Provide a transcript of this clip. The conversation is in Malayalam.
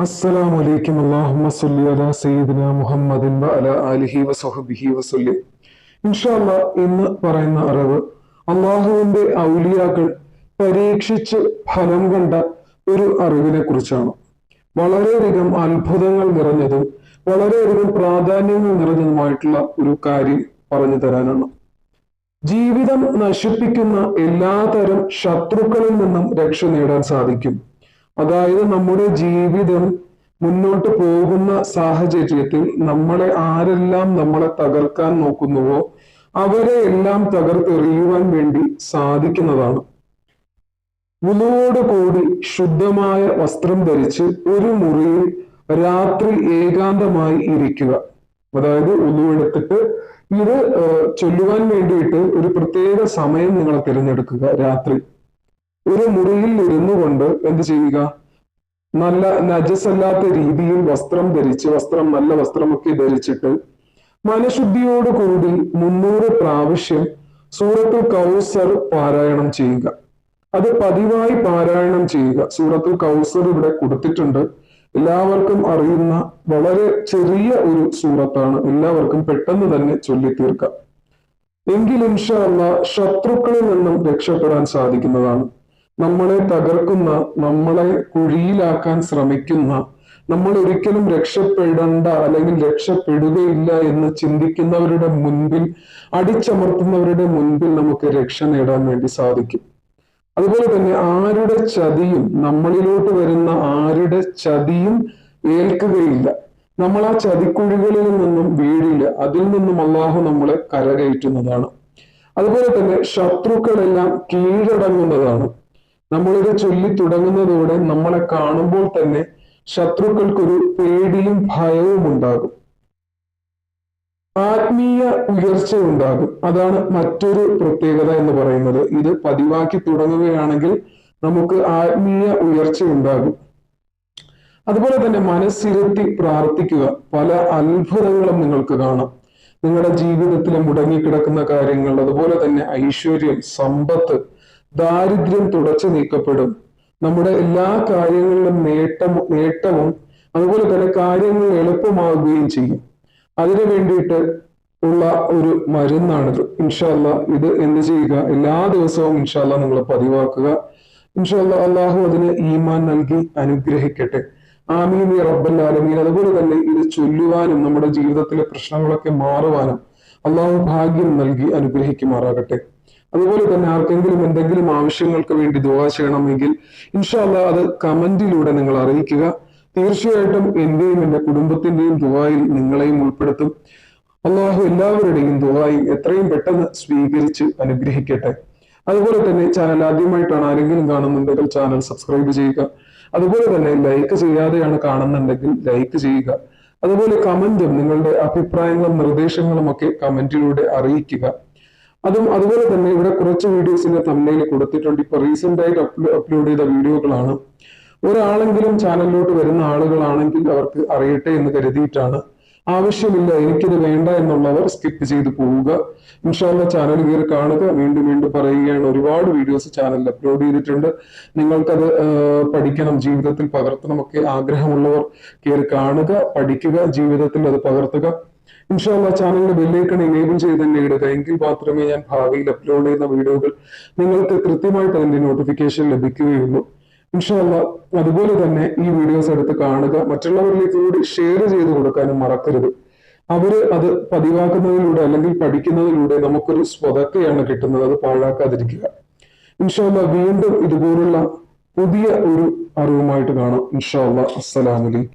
അലൈക്കും. അല്ലാഹുമ്മ സല്ലി അലാ സയ്യിദിന മുഹമ്മദിൻ വ അലാ ആലിഹി വസഹബിഹി വസല്ലം ഇൻഷാല്ല ഇന്ന് പറയുന്ന അറിവ് അള്ളാഹുവിന്റെ ഔലിയാക്കൾ പരീക്ഷിച്ച് ഫലം കണ്ട ഒരു അറിവിനെ കുറിച്ചാണ്. വളരെയധികം അത്ഭുതങ്ങൾ നിറഞ്ഞതും വളരെയധികം പ്രാധാന്യങ്ങൾ നിറഞ്ഞതുമായിട്ടുള്ള ഒരു കാര്യം പറഞ്ഞു തരാനാണ്. ജീവിതം നശിപ്പിക്കുന്ന എല്ലാതരം ശത്രുക്കളിൽ നിന്നും രക്ഷ നേടാൻ സാധിക്കും. അതായത് നമ്മുടെ ജീവിതം മുന്നോട്ട് പോകുന്ന സാഹചര്യത്തിൽ നമ്മളെ ആരെല്ലാം നമ്മളെ തകർക്കാൻ നോക്കുന്നുവോ അവരെ എല്ലാം തകർത്തെറിയുവാൻ വേണ്ടി സാധിക്കുന്നതാണ്. കൂടി ശുദ്ധമായ വസ്ത്രം ധരിച്ച് ഒരു മുറിയിൽ രാത്രി ഏകാന്തമായി ഇരിക്കുക. അതായത് ഉലുവെടുത്തിട്ട് ഇത് ചൊല്ലുവാൻ വേണ്ടിയിട്ട് ഒരു പ്രത്യേക സമയം നിങ്ങൾ തിരഞ്ഞെടുക്കുക രാത്രി. ഒരു മുറിയിൽ ഇരുന്നു കൊണ്ട് എന്ത് ചെയ്യുക? നല്ല നജസല്ലാത്ത രീതിയിൽ വസ്ത്രം ധരിച്ച് വസ്ത്രം നല്ല വസ്ത്രമൊക്കെ ധരിച്ചിട്ട് മനഃശുദ്ധിയോട് കൂടി മുന്നൂറ് പ്രാവശ്യം സൂറത്തുൽ കൗസർ പാരായണം ചെയ്യുക. അത് പതിവായി പാരായണം ചെയ്യുക. സൂറത്തുൽ കൗസർ ഇവിടെ കൊടുത്തിട്ടുണ്ട്. എല്ലാവർക്കും അറിയുന്ന വളരെ ചെറിയ ഒരു സൂറത്താണ്. എല്ലാവർക്കും പെട്ടെന്ന് തന്നെ ചൊല്ലിത്തീർക്കാം. എങ്കിൽ ഇൻഷല്ല ശത്രുക്കളിൽ നിന്നും രക്ഷപ്പെടാൻ സാധിക്കുന്നതാണ്. നമ്മളെ തകർക്കുന്ന നമ്മളെ കുഴിയിലാക്കാൻ ശ്രമിക്കുന്ന നമ്മൾ ഒരിക്കലും രക്ഷപ്പെടേണ്ട അല്ലെങ്കിൽ രക്ഷപ്പെടുകയില്ല എന്ന് ചിന്തിക്കുന്നവരുടെ മുൻപിൽ അടിച്ചമർത്തുന്നവരുടെ മുൻപിൽ നമുക്ക് രക്ഷ നേടാൻ വേണ്ടി സാധിക്കും. അതുപോലെ തന്നെ ആരുടെ ചതിയും നമ്മളിലോട്ട് വരുന്ന ആരുടെ ചതിയും ഏൽക്കുകയില്ല. നമ്മൾ ആ ചതിക്കുഴികളിൽ നിന്നും വീഴില്ല. അതിൽ നിന്നും അള്ളാഹു നമ്മളെ കരകയറ്റുന്നതാണ്. അതുപോലെ തന്നെ ശത്രുക്കളെല്ലാം കീഴടങ്ങുന്നതാണ്. നമ്മളിത് ചൊല്ലി തുടങ്ങുന്നതോടെ നമ്മളെ കാണുമ്പോൾ തന്നെ ശത്രുക്കൾക്കൊരു പേടിയും ഭയവും ഉണ്ടാകും. ആത്മീയ ഉയർച്ച ഉണ്ടാകും. അതാണ് മറ്റൊരു പ്രത്യേകത എന്ന് പറയുന്നത്. ഇത് പതിവാക്കി തുടങ്ങുകയാണെങ്കിൽ നമുക്ക് ആത്മീയ ഉയർച്ച ഉണ്ടാകും. അതുപോലെ തന്നെ മനസ്സിരുത്തി പ്രാർത്ഥിക്കുക. പല അത്ഭുതങ്ങളും നിങ്ങൾക്ക് കാണാം. നിങ്ങളുടെ ജീവിതത്തിൽ മുടങ്ങിക്കിടക്കുന്ന കാര്യങ്ങൾ അതുപോലെ തന്നെ ഐശ്വര്യം സമ്പത്ത് ദാരിദ്ര്യം തുടച്ചു നീക്കപ്പെടും. നമ്മുടെ എല്ലാ കാര്യങ്ങളിലും നേട്ടം നേട്ടവും അതുപോലെ തന്നെ കാര്യങ്ങൾ എളുപ്പമാവുകയും ചെയ്യും. അതിനു വേണ്ടിയിട്ട് ഉള്ള ഒരു മരുന്നാണിത്. ഇൻഷാല്ല ഇത് എന്ത് ചെയ്യുക? എല്ലാ ദിവസവും ഇൻഷാല്ല നിങ്ങൾ പതിവാക്കുക. ഇൻഷാല്ല അള്ളാഹു അതിന് ഈമാൻ നൽകി അനുഗ്രഹിക്കട്ടെ. ആമീൻ റബ്ബൽ ആലമീൻ. അതുപോലെ തന്നെ ഇത് ചൊല്ലുവാനും നമ്മുടെ ജീവിതത്തിലെ പ്രശ്നങ്ങളൊക്കെ മാറുവാനും അള്ളാഹു ഭാഗ്യം നൽകി അനുഗ്രഹിക്കുമാറാകട്ടെ. അതുപോലെ തന്നെ ആർക്കെങ്കിലും എന്തെങ്കിലും ആവശ്യങ്ങൾക്ക് വേണ്ടി ദുവാ ചെയ്യണമെങ്കിൽ ഇൻഷാല്ല അത് കമന്റിലൂടെ നിങ്ങൾ അറിയിക്കുക. തീർച്ചയായിട്ടും എന്റെയും എന്റെ കുടുംബത്തിന്റെയും ദുവായിൽ നിങ്ങളെയും ഉൾപ്പെടുത്തും. അള്ളാഹു എല്ലാവരുടെയും ദുവായി എത്രയും പെട്ടെന്ന് സ്വീകരിച്ച് അനുഗ്രഹിക്കട്ടെ. അതുപോലെ തന്നെ ചാനൽ ആദ്യമായിട്ടാണ് ആരെങ്കിലും കാണുന്നുണ്ടെങ്കിൽ ചാനൽ സബ്സ്ക്രൈബ് ചെയ്യുക. അതുപോലെ തന്നെ ലൈക്ക് ചെയ്യാതെയാണ് കാണുന്നുണ്ടെങ്കിൽ ലൈക്ക് ചെയ്യുക. അതുപോലെ കമന്റും നിങ്ങളുടെ അഭിപ്രായങ്ങളും നിർദ്ദേശങ്ങളും ഒക്കെ കമന്റിലൂടെ അറിയിക്കുക. അതും അതുപോലെ തന്നെ ഇവിടെ കുറച്ച് വീഡിയോസിന്റെ തമ്മയിൽ കൊടുത്തിട്ടുണ്ട്. ഇപ്പൊ റീസെന്റ് ആയിട്ട് അപ്ലോഡ് ചെയ്ത വീഡിയോകളാണ് ഒരാളെങ്കിലും ചാനലിലോട്ട് വരുന്ന ആളുകളാണെങ്കിൽ അവർക്ക് അറിയട്ടെ എന്ന് കരുതിയിട്ടാണ് ആവശ്യമില്ല എനിക്കിത് വേണ്ട എന്നുള്ളവർ സ്കിപ്പ് ചെയ്ത് പോവുക. ഇൻഷാല്ല ചാനൽ കയറി കാണുക. വീണ്ടും വീണ്ടും പറയുകയാണ്. ഒരുപാട് വീഡിയോസ് ചാനലിൽ അപ്ലോഡ് ചെയ്തിട്ടുണ്ട്. നിങ്ങൾക്കത് പഠിക്കണം. ജീവിതത്തിൽ പകർത്തണമൊക്കെ ആഗ്രഹമുള്ളവർ കയറി കാണുക പഠിക്കുക ജീവിതത്തിൽ അത് പകർത്തുക. ഇൻഷാല്ല ചാനലിന്റെ ബെല്ലൈക്കൺ ഇനേബിൾ ചെയ്ത് തന്നെ ഇടുക. എങ്കിൽ മാത്രമേ ഞാൻ ഭാവിയിൽ അപ്ലോഡ് ചെയ്യുന്ന വീഡിയോകൾ നിങ്ങൾക്ക് കൃത്യമായിട്ട് അതിന്റെ നോട്ടിഫിക്കേഷൻ ലഭിക്കുകയുള്ളൂ. ഇൻഷാല്ല അതുപോലെ തന്നെ ഈ വീഡിയോസ് എടുത്ത് കാണുക മറ്റുള്ളവരിലേക്ക് കൂടി ഷെയർ ചെയ്ത് കൊടുക്കാനും മറക്കരുത്. അവർ അത് പതിവാക്കുന്നതിലൂടെ അല്ലെങ്കിൽ പഠിക്കുന്നതിലൂടെ നമുക്കൊരു സ്വതക്കയാണ് കിട്ടുന്നത് അത് പാഴാക്കാതിരിക്കുക. ഇൻഷാല്ല വീണ്ടും ഇതുപോലുള്ള പുതിയ ഒരു അറിവുമായിട്ട് കാണാം. ഇൻഷാല്ല അസ്സലാമലൈക്കും